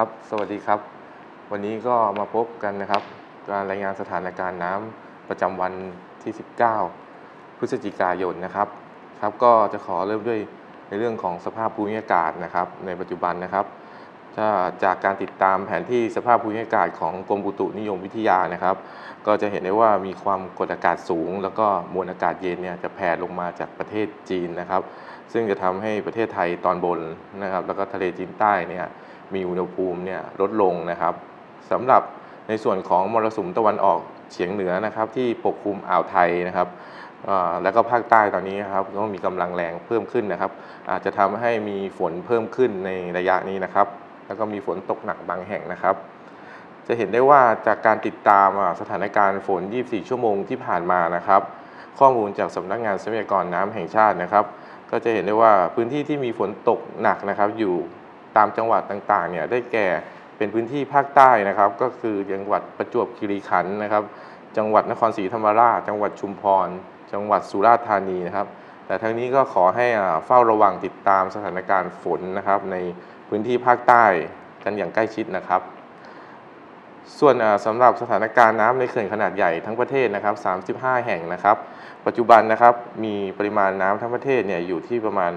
ครับ สวัสดีครับ วันนี้ก็มาพบกันนะครับ การรายงานสถานการณ์น้ำประจำวันที่ 19 พฤศจิกายนนะครับ ครับ ก็จะขอเริ่มด้วยในเรื่องของสภาพภูมิอากาศนะครับ ในปัจจุบันนะครับถ้าจากการติดตามแผนที่สภาพภูมิอากาศของกรมอุตุนิยมวิทยานะครับ ก็จะเห็นได้ว่ามีความกดอากาศสูง แล้วก็มวลอากาศเย็นเนี่ยจะแผ่ลงมาจากประเทศจีนนะครับ ซึ่งจะทำให้ประเทศไทยตอนบนนะครับ แล้วก็ทะเลจีนใต้เนี่ย มีอุณหภูมิเนี่ยลดลงนะครับสำหรับในส่วนของมรสุมตะวันออกเฉียงเหนือนะครับที่ปกคลุมอ่าวไทยนะครับแล้วก็ภาคใต้ตอนนี้นะครับก็มีกำลังแรงเพิ่มขึ้นนะครับ อาจจะทำให้มีฝนเพิ่มขึ้นในระยะนี้นะครับ แล้วก็มีฝนตกหนักบางแห่งนะครับ จะเห็นได้ว่าจากการติดตามสถานการณ์ฝน 24 ชั่วโมงที่ผ่านมานะครับ ข้อมูลจากสำนักงานทรัพยากรน้ำแห่งชาตินะครับ ก็จะเห็นได้ว่าพื้นที่ที่มีฝนตกหนักนะครับอยู่ ตามจังหวัดต่างๆเนี่ยได้แก่เป็นพื้นที่ภาคใต้นะครับ ก็คือจังหวัดประจวบคีรีขันธ์นะครับ จังหวัดนครศรีธรรมราช จังหวัดชุมพร จังหวัดสุราษฎร์ธานีนะครับ แต่ทั้งนี้ก็ขอให้อ่าเฝ้าระวังติดตามสถานการณ์ฝนนะครับ ในพื้นที่ภาคใต้กันอย่างใกล้ชิดนะครับ ส่วนอ่าสำหรับสถานการณ์น้ำในเขื่อนขนาดใหญ่ทั้งประเทศนะครับ 35 แห่งนะครับ ปัจจุบันนะครับมีปริมาณน้ำทั้งประเทศเนี่ยอยู่ที่ประมาณ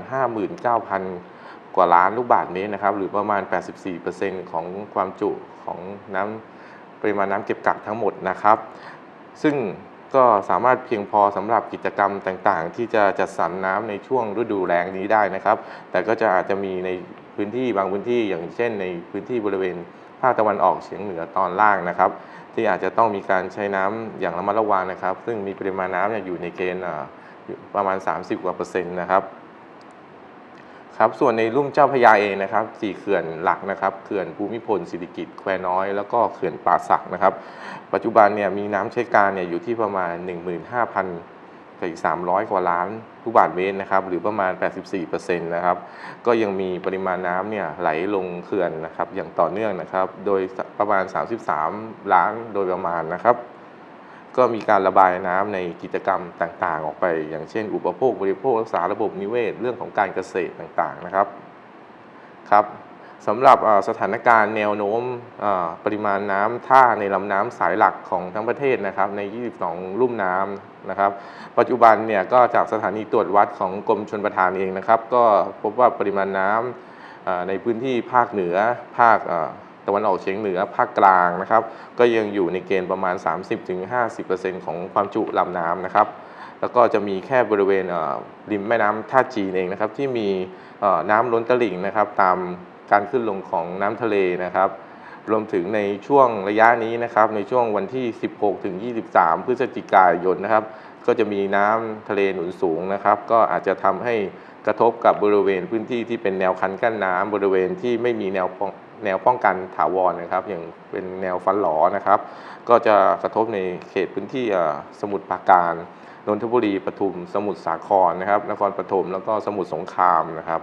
59,000 ว่าล้านลูกบาศก์เมตรนะครับ หรือประมาณ 84%ของความจุของน้ำปริมาณน้ำเก็บกักทั้งหมดนะครับ ซึ่งก็สามารถเพียงพอสำหรับกิจกรรมต่างๆ ที่จะจัดสรรน้ำในช่วงฤดูแล้งนี้ได้นะครับ แต่ก็จะอาจจะมีในพื้นที่บางพื้นที่อย่างเช่น ในพื้นที่บริเวณภาคตะวันออกเฉียงเหนือตอนล่างนะครับ ที่อาจจะต้องมีการใช้น้ำอย่างระมัดระวังนะครับ ซึ่งมีปริมาณน้ำอยู่ในเกณฑ์อ่อยู่ประมาณ 30กว่าเปอร์เซ็นต์นะครับ ครับส่วนในลุ่มเจ้าพยาเองนะครับสี่เขื่อนหลักนะครับเขื่อนภูมิพลสิริกิติ์แควน้อย แล้วก็เขื่อนป่าสักนะครับ ปัจจุบันเนี่ยมีน้ำใช้การเนี่ยอยู่ที่ประมาณ 15,000กับอีก300 กว่าล้านลูกบาศก์เมตรนะครับหรือประมาณ 84%นะครับก็ยังมีปริมาณน้ำเนี่ยไหลลงเขื่อนนะครับอย่างต่อเนื่องนะครับ โดยประมาณ 33 ล้านโดยประมาณนะครับ ก็มีการระบายน้ำในกิจกรรมต่างๆ ออกไป อย่างเช่น อุปโภคบริโภครักษาระบบนิเวศ เรื่องของการเกษตรต่างๆนะครับครับสำหรับสถานการณ์แนวโน้มปริมาณน้ำท่าในลำน้ำสายหลักของทั้งประเทศนะครับใน 22 ลุ่มน้ำนะครับ ปัจจุบันเนี่ยก็จากสถานีตรวจวัดของกรมชลประทานเองนะครับ ก็พบว่าปริมาณน้ำอ่าในพื้นที่ภาคเหนือภาค ตะวันออกเฉียงเหนือภาคกลางนะครับ ก็ยังอยู่ในเกณฑ์ประมาณ 30-50%ของความจุลำน้ำนะครับ แล้วก็จะมีแค่บริเวณริมแม่น้ำท่าจีนเองนะครับ ที่มีน้ำล้นตลิ่งนะครับ ตามการขึ้นลงของน้ำทะเลนะครับรวมถึงในช่วงระยะนี้นะครับ ในช่วงวันที่ 16 ถึง 23 พฤศจิกายนนะครับ ก็จะมีน้ำทะเลหนุนสูงนะครับ ก็อาจจะทำให้กระทบกับบริเวณพื้นที่ที่เป็นแนวคันกั้นน้ำบริเวณที่ไม่มีแนวป้อง แนวป้องกันถาวรนะครับ อย่างเป็นแนวฟันหลอนะครับ ก็จะกระทบในเขตพื้นที่สมุทรปราการนนทบุรีปทุม สมุทรสาครนะครับนครปฐมแล้วก็สมุทรสงครามนะครับ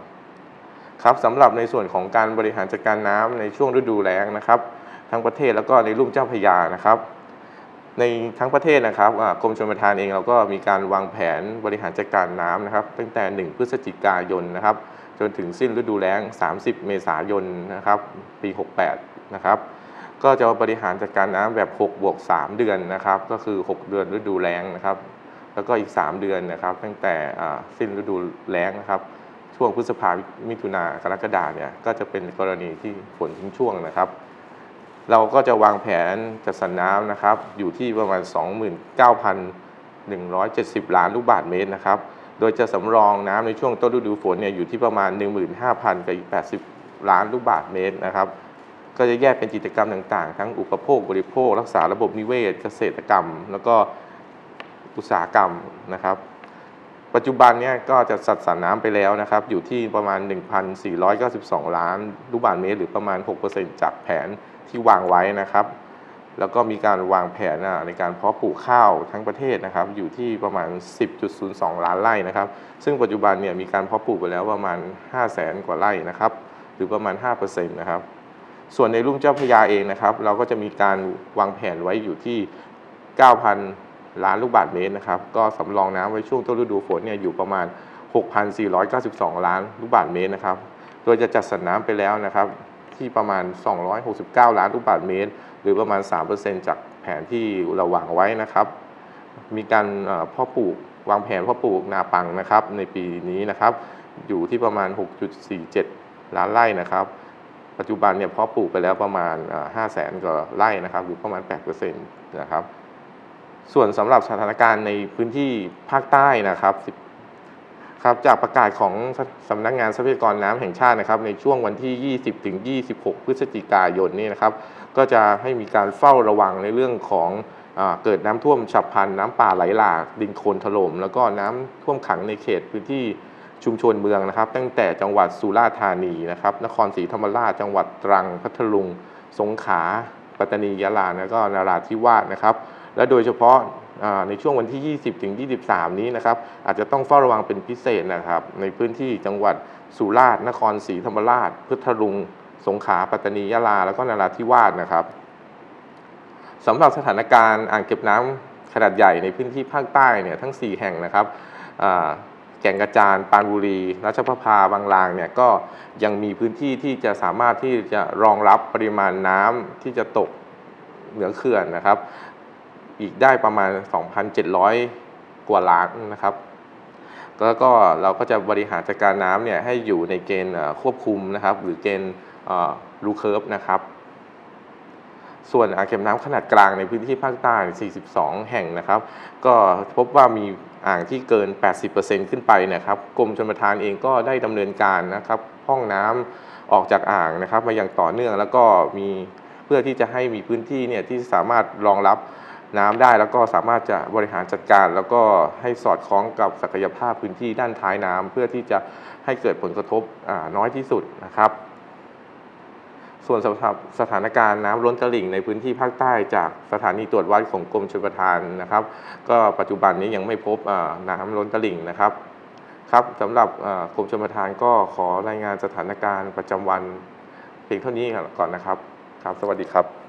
ครับสำหรับในส่วนของการบริหารจัดการน้ำในช่วงฤดูแล้งนะครับ ทั้งประเทศแล้วก็ในลุ่มเจ้าพยานะครับในทั้งประเทศนะครับกรมชลประทานเองเราก็มีการวางแผนบริหารจัดการน้ำนะครับ ตั้งแต่ 1 พฤศจิกายนนะครับ จนถึงสิ้นฤดูแล้ง 30 เมษายนนะครับปี 68 นะครับ ก็จะบริหารจัดการน้ำแบบ 6 บวก 3 เดือนนะครับ ก็คือ 6 เดือนฤดูแล้งนะครับ แล้วก็อีก 3 เดือนนะครับ ตั้งแต่สิ้นฤดูแล้งนะครับ ช่วงพฤษภามิถุนากรกฎาเนี่ยก็จะเป็นกรณีที่ฝนทิ้งช่วงนะครับ เราก็จะวางแผนจัดสรรน้ำนะครับ อยู่ที่ประมาณ 29,170 ล้านลูกบาศก์เมตรนะครับ โดยจะสำรองน้ำในช่วงต้นฤดูฝนเนี่ยอยู่ที่ประมาณ 15,000 กับอีก 80 ล้านลูกบาศก์เมตรนะครับ ก็จะแยกเป็นกิจกรรมต่างๆ ทั้งอุปโภคบริโภค รักษาระบบนิเวศ เกษตรกรรม แล้วก็อุตสาหกรรมนะครับ ปัจจุบันเนี่ยก็จะสัดสรรน้ำไปแล้วนะครับ อยู่ที่ประมาณ 1,492 ล้านลูกบาศก์เมตร หรือประมาณ 6%จากแผนที่วางไว้นะครับ แล้วก็มีการวางแผนในการเพาะปลูกข้าวทั้งประเทศนะครับอยู่ที่ประมาณ 10.02 ล้านไร่นะครับ ซึ่งปัจจุบันเนี่ยมีการเพาะปลูกไปแล้วประมาณ 5 0 0แสนกว่าไร่นะครับ หรือประมาณ 5%นะครับ ส่วนในลุ่มเจ้าพยาเองนะครับ เราก็จะมีการวางแผนไว้อยู่ที่ 9,000 ล้านลูกบาศก์เมตรนะครับ ก็สำรองน้ำไว้ช่วงต้นฤดูฝนเนี่ยอยู่ประมาณ 6,492 ล้านลูกบาศก์เมตรนะครับ โดยจะจัดสรรน้ำไปแล้วนะครับที่ประมาณ 269 ล้านลูกบาศก์เมตร รือประมาณ 3%จากแผนที่เราวางไว้นะครับ มีการพ่อปลูกวางแผนพ่อปลูกนาปังนะครับ ในปีนี้นะครับ อยู่ที่ประมาณ 6.47 ล้านไร่นะครับ ปัจจุบันเนี่ยพาะปลูกไปแล้วประมาณ 5 0 0แสนกว่าไร่นะครับหรือประมาณ 8%นะครับ ส่วนสำหรับสถานการณ์ในพื้นที่ภาคใต้นะครับ ครับจากประกาศของสำนักงานทรัพยากรน้ำแห่งชาตินะครับ ในช่วงวันที่ 20 ถึง 26 พฤศจิกายนนี้นะครับ ก็จะให้มีการเฝ้าระวังในเรื่องของอเกิดน้ำท่วมฉับพลันน้ำป่าไหลหลากดินโคลนถล่มแล้วก็น้ำท่วมขังในเขตพื้นที่ชุมชนเมืองนะครับ ตั้งแต่จังหวัดสุราษฎร์ธานีนะครับ นครศรีธรรมราชจังหวัดตรังพัทลุง สงขลาปัตตานียะลาแล้วก็นราธิวาสนะครับ และโดยเฉพาะในช่วงวันที่ 20 ถึง 23 นี้นะครับ อาจจะต้องเฝ้าระวังเป็นพิเศษนะครับ ในพื้นที่จังหวัดสุราษฎร์นครศรีธรรมราชพัทธลุง สงขลาปัตตานียะลา แล้วก็นราธิวาสนะครับสำหรับสถานการณ์อ่างเก็บน้ำขนาดใหญ่ในพื้นที่ภาคใต้เนี่ยทั้ง 4 แห่งนะครับแก่งกระจาน ปานบุรี ราชประภาบางลางเนี่ยก็ยังมีพื้นที่ที่จะสามารถที่จะรองรับปริมาณน้ำที่จะตกเหนือเขื่อนนะครับ อีกได้ประมาณ 2,700 กว่าล้านนะครับ แล้วก็เราก็จะบริหารจัดการน้ำเนี่ยให้อยู่ในเกณฑ์ควบคุมนะครับ หรือเกณฑ์รูเคิร์ฟนะครับ ส่วนอ่างเก็บน้ำขนาดกลางในพื้นที่ภาคใต้ 42 แห่งนะครับ ก็พบว่ามีอ่างที่เกิน 80%ขึ้นไปนะครับกรมชลประทานเองก็ได้ดำเนินการนะครับพร่องน้ำออกจากอ่างนะครับ มาอย่างต่อเนื่องแล้วก็มีเพื่อที่จะให้มีพื้นที่เนี่ยที่สามารถรองรับ น้ำได้แล้วก็สามารถจะบริหารจัดการ แล้วก็ให้สอดคล้องกับศักยภาพพื้นที่ด้านท้ายน้ำเพื่อที่จะให้เกิดผลกระทบน้อยที่สุดนะครับ ส่วนสภาพสถานการณ์น้ำล้นตลิ่งในพื้นที่ภาคใต้จากสถานีตรวจวัดของกรมชลประทานนะครับ ก็ปัจจุบันนี้ยังไม่พบน้ำล้นตลิ่งนะครับครับสำหรับกรมชลประทานก็ขอรายงานสถานการณ์ประจำวันเพียงเท่านี้ก่อนนะครับ ครับ สวัสดีครับ